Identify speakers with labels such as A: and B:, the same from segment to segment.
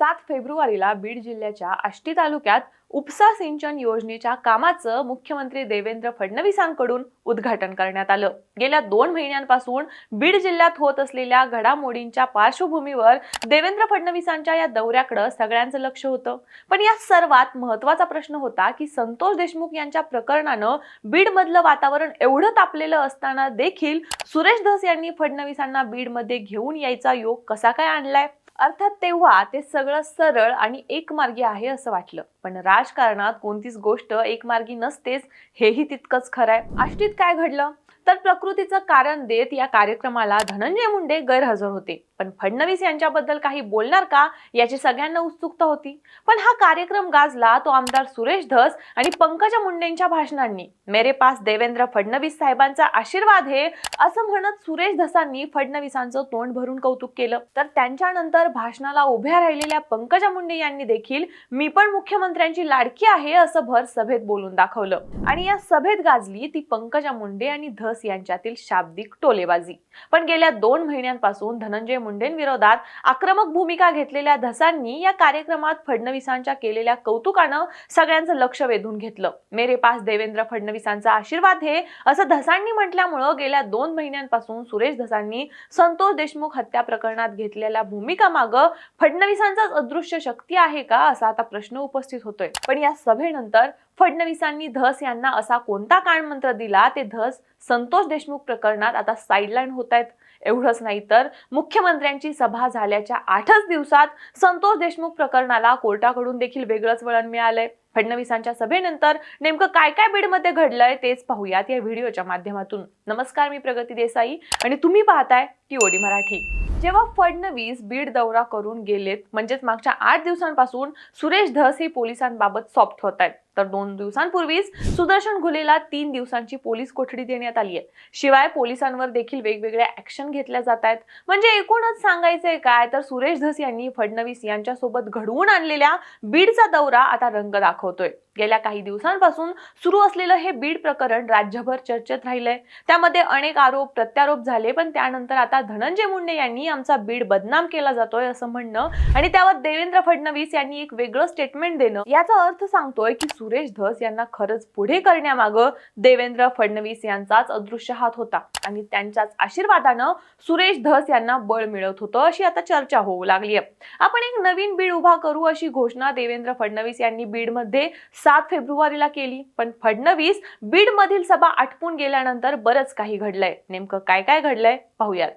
A: सात फेब्रुवारीला बीड जिल्ह्याच्या आष्टी तालुक्यात उपसा सिंचन योजनेच्या कामाचं मुख्यमंत्री देवेंद्र फडणवीसांकडून उद्घाटन करण्यात आलं. गेल्या दोन महिन्यांपासून बीड जिल्ह्यात होत असलेल्या घडामोडींच्या पार्श्वभूमीवर देवेंद्र फडणवीसांच्या या दौऱ्याकडे सगळ्यांचं लक्ष होतं. पण या सर्वात महत्त्वाचा प्रश्न होता की संतोष देशमुख यांच्या प्रकरणानं बीडमधलं वातावरण एवढं तापलेलं असताना देखील सुरेश धस यांनी फडणवीसांना बीडमध्ये घेऊन यायचा योग कसा काय आणलाय? अर्थात तेव्हा ते सगळं सरळ आणि एकमार्गी आहे असं वाटलं. पण राजकारणात कोणतीच गोष्ट एकमार्गी नसतेच हेही तितकंच खरं आहे आष्टीत काय घडलं? तर प्रकृतीचं कारण देत या कार्यक्रमाला धनंजय मुंडे गैरहजर होते. पण फडणवीस यांच्याबद्दल काही बोलणार का याची सगळ्यांना उत्सुकता होती. पण हा कार्यक्रम गाजला तो आमदार सुरेश धस आणि पंकजा मुंडेंच्या भाषणांनी. मेरे पास देवेंद्र फडणवीस साहेबांचा आशीर्वाद हे असं म्हणत सुरेश धसांनी फडणवीसांचं तोंड भरून कौतुक केलं. तर त्यांच्यानंतर भाषणाला उभ्या राहिलेल्या पंकजा मुंडे यांनी देखील मी पण मुख्यमंत्री मुख्यमंत्र्यांची लाडकी आहे असं भर सभेत बोलून दाखवलं. आणि या सभेत गाजली ती पंकजा मुंडे आणि धस यांच्यातील शाब्दिक टोलेबाजी. पण गेल्या दोन महिन्यांपासून धनंजय मुंडेंविरोधात आक्रमक भूमिका घेतलेल्या धसांनी या कार्यक्रमात फडणवीसांच्या केलेल्या कौतुकानं सगळ्यांचं लक्ष वेधून घेतलं. मेरे पास देवेंद्र फडणवीसांचा आशीर्वाद हे असं धसांनी म्हटल्यामुळं गेल्या दोन महिन्यांपासून सुरेश धसांनी संतोष देशमुख हत्या प्रकरणात घेतलेल्या भूमिका मागं फडणवीसांचाच अदृश्य शक्ती आहे का असा आता प्रश्न उपस्थित होतोय. पण या सभेनंतर फडणवीसांनी धस यांना असा कोणता कानमंत्र दिला? ते धस संतोष देशमुख प्रकरणात आता साईडलाईन होत आहेत एवढंच नाही तर मुख्यमंत्र्यांची सभा झाल्याच्या आठच दिवसात संतोष देशमुख प्रकरणाला कोर्टाकडून देखील वेगळंच वळण मिळालंय. फडणवीसांच्या सभेनंतर नेमकं काय काय बीडमध्ये घडलंय तेच पाहूयात या व्हिडिओच्या माध्यमातून. नमस्कार मी प्रगती देसाई आणि तुम्ही पाहताय टीओडी मराठी. जेव्हा फडणवीस बीड दौरा करून गेलेत म्हणजेच मागच्या आठ दिवसांपासून सुरेश धस हे पोलिसांबाबत सॉफ्ट होत आहेत. तर दोन दिवसांपूर्वीच सुदर्शन घुलेला तीन दिवसांची पोलीस कोठडी देण्यात आली आहे. शिवाय पोलिसांवर देखील वेगवेगळ्या ऍक्शन घेतल्या जात आहेत. म्हणजे एकूणच सांगायचंय काय तर सुरेश धस यांनी फडणवीस यांच्यासोबत घडवून आणलेल्या बीडचा दौरा आता रंग दाखवतोय गेल्या काही दिवसांपासून सुरू असलेलं हे बीड प्रकरण राज्यभर चर्चेत राहिलंय. त्यामध्ये अनेक आरोप प्रत्यारोप झाले पण त्यानंतर आता धनंजय मुंडे यांनी आमचा बीड बदनाम केला जातोय असं म्हणणं आणि त्यावर देवेंद्र फडणवीस यांनी एक वेगळं स्टेटमेंट देणं. याचा अर्थ सांगतोय की सुरेश धस यांना खरंच पुढे करण्यामागं देवेंद्र फडणवीस यांचाच अदृश्य हात होता आणि त्यांच्याच आशीर्वादानं सुरेश धस यांना बळ मिळत होतं अशी आता चर्चा होऊ लागली आहे आपण एक नवीन बीड उभा करू अशी घोषणा देवेंद्र फडणवीस यांनी बीडमध्ये सात फेब्रुवारीला केली. पण फडणवीस बीड मधील सभा आटपून गेल्यानंतर बरंच काही घडलंय. नेमकं काय काय घडलंय? पाहूयात.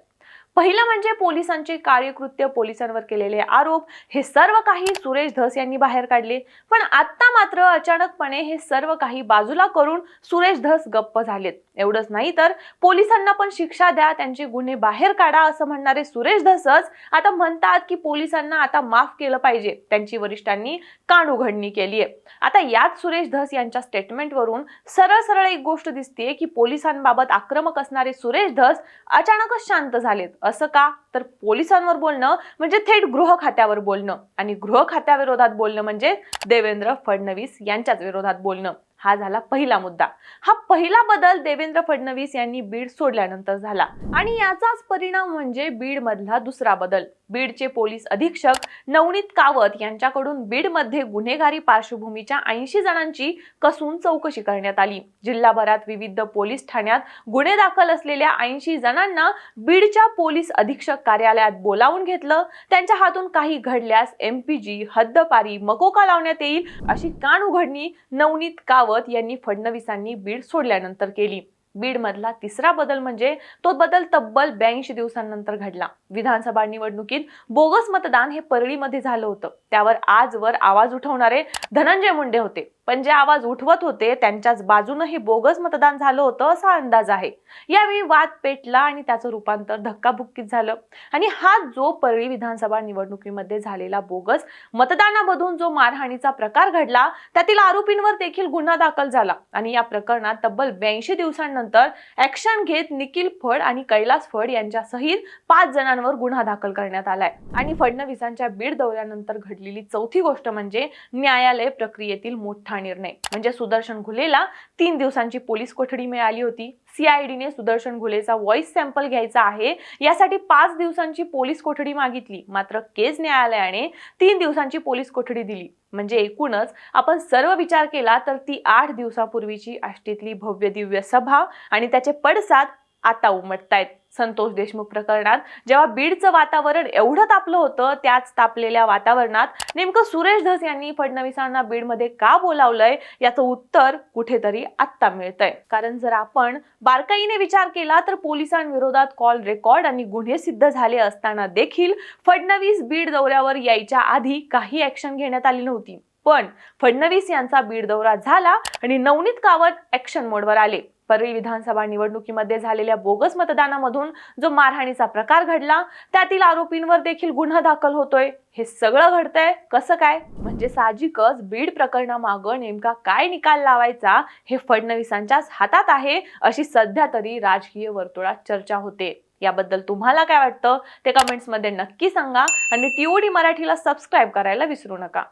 A: पहिलं म्हणजे पोलिसांचे कार्यकृत्य पोलिसांवर केलेले आरोप हे सर्व काही सुरेश धस यांनी बाहेर काढले. पण आता मात्र अचानकपणे हे सर्व काही बाजूला करून सुरेश धस गप्प झालेत. एवढंच नाही तर पोलिसांना पण शिक्षा द्या त्यांचे गुन्हे बाहेर काढा असं म्हणणारे सुरेश धसच आता म्हणतात की पोलिसांना आता माफ केलं पाहिजे. त्यांची वरिष्ठांनी कान उघडणी केली आहे. आता याच सुरेश धस यांच्या स्टेटमेंटवरून सरळ सरळ एक गोष्ट दिसते की पोलिसांबाबत आक्रमक असणारे सुरेश धस अचानकच शांत झालेत. असं का? तर पोलिसांवर बोलणं म्हणजे थेट गृह खात्यावर बोलणं. आणि गृह खात्याविरोधात बोलणं म्हणजे देवेंद्र फडणवीस यांच्याच विरोधात बोलणं. हा झाला पहिला मुद्दा. हा पहिला बदल देवेंद्र फडणवीस यांनी बीड सोडल्यानंतर झाला. आणि याचाच परिणाम म्हणजे बीड मधला दुसरा बदल. बीडचे पोलीस अधीक्षक नवनीत कावत यांच्याकडून बीडमध्ये गुन्हेगारी पार्श्वभूमीच्या ऐंशी जणांची कसून चौकशी करण्यात आली. जिल्हाभरात विविध पोलीस ठाण्यात गुन्हे दाखल असलेल्या ऐंशी जणांना बीडच्या पोलीस अधीक्षक कार्यालयात बोलावून घेतलं. त्यांच्या हातून काही घडल्यास एमपीजी हद्दपारी मकोका लावण्यात येईल अशी कान उघडणी नवनीत कावत यांनी फडणवीसांनी बीड सोडल्यानंतर केली. बीडमधला तिसरा बदल म्हणजे तो बदल तब्बल ब्याऐंशी दिवसांनंतर घडला. विधानसभा निवडणुकीत बोगस मतदान हे परळीमध्ये झालं होतं. त्यावर आजवर आवाज उठवणारे धनंजय मुंडे होते. पण जे आवाज उठवत होते त्यांच्याच बाजूनं हे बोगस मतदान झालं होतं असा अंदाज आहे. यावेळी वाद पेटला आणि त्याचं रूपांतर धक्काबुक्कीत झालं. आणि हा जो परळी विधानसभा निवडणुकीमध्ये झालेला बोगस मतदानामधून जो मारहाणीचा प्रकार घडला त्यातील आरोपींवर देखील गुन्हा दाखल झाला. आणि या प्रकरणात तब्बल ब्याऐंशी दिवसांनंतर ऍक्शन घेत निखिल फड आणि कैलास फड यांच्यासहित पाच जणांवर गुन्हा दाखल करण्यात आलाय. आणि फडणवीसांच्या बीड दौऱ्यानंतर घडलेली चौथी गोष्ट म्हणजे न्यायालय प्रक्रियेतील मोठा निर्णय. म्हणजे सुदर्शन घुलेला तीन दिवसांची पोलीस कोठडी मिळाली होती. सीआयडीने सुदर्शन घुलेचा व्हॉइस सॅम्पल घ्यायचा आहे. यासाठी पाच दिवसांची पोलीस कोठडी मागितली. मात्र केज न्यायालयाने तीन दिवसांची पोलीस कोठडी दिली. म्हणजे एकूणच आपण सर्व विचार केला तर ती आठ दिवसापूर्वीची आष्टीतली भव्य दिव्य सभा आणि त्याचे पडसाद आता उमटतायत. संतोष देशमुख प्रकरणात जेव्हा बीडचं वातावरण एवढं तापलं होतं त्याच तापलेल्या वातावरणात नेमकं सुरेश धस यांनी फडणवीसांना बीडमध्ये का बोलावलंय? याचं उत्तर कुठेतरी आत्ता मिळतंय. कारण जर आपण बारकाईने विचार केला तर पोलिसांविरोधात कॉल रेकॉर्ड आणि गुन्हे सिद्ध झाले असताना देखील फडणवीस बीड दौऱ्यावर यायच्या आधी काही ऍक्शन घेण्यात आली नव्हती. पण फडणवीस यांचा बीड दौरा झाला आणि नवनीत कावत ऍक्शन मोडवर आले. परळी विधानसभा निवडणुकीमध्ये झालेल्या बोगस मतदानामधून जो मारहाणीचा प्रकार घडला त्यातील आरोपींवर देखील गुन्हा दाखल होतोय. हे सगळं घडतंय. कसं काय? म्हणजे साहजिकच बीड प्रकरणामागं नेमका काय निकाल लावायचा हे फडणवीसांच्याच हातात आहे अशी सध्या तरी राजकीय वर्तुळात चर्चा होते. याबद्दल तुम्हाला काय वाटतं? ते कमेंट्समध्ये नक्की सांगा आणि टीओडी मराठीला सबस्क्राईब करायला विसरू नका.